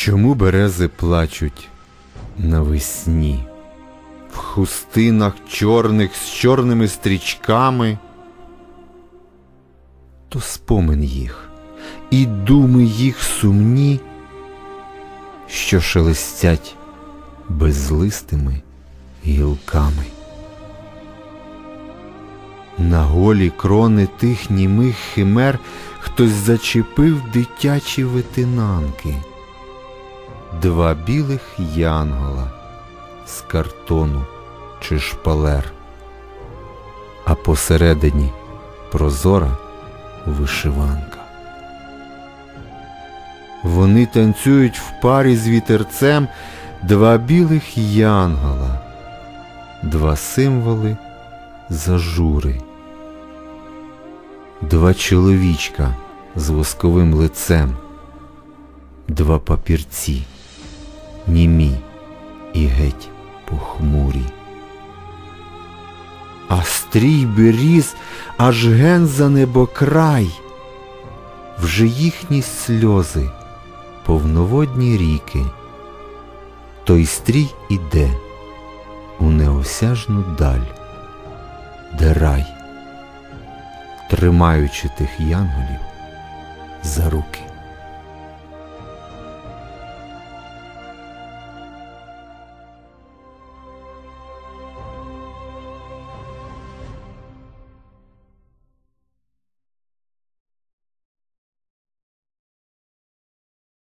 Чому берези плачуть навесні? В хустинах чорних з чорними стрічками? То спомин їх, і думи їх сумні, що шелестять безлистими гілками. На голі крони тих німих химер хтось зачепив дитячі витинанки, два білих янгола з картону чи шпалер, а посередині прозора вишиванка. Вони танцюють в парі з вітерцем два білих янгола, два символи зажури, два чоловічка з восковим лицем, два папірці, німі і геть похмурі. А стрій беріз аж ген за небокрай, вже їхні сльози, повноводні ріки, той стрій іде у неосяжну даль, де рай, тримаючи тих янголів за руки.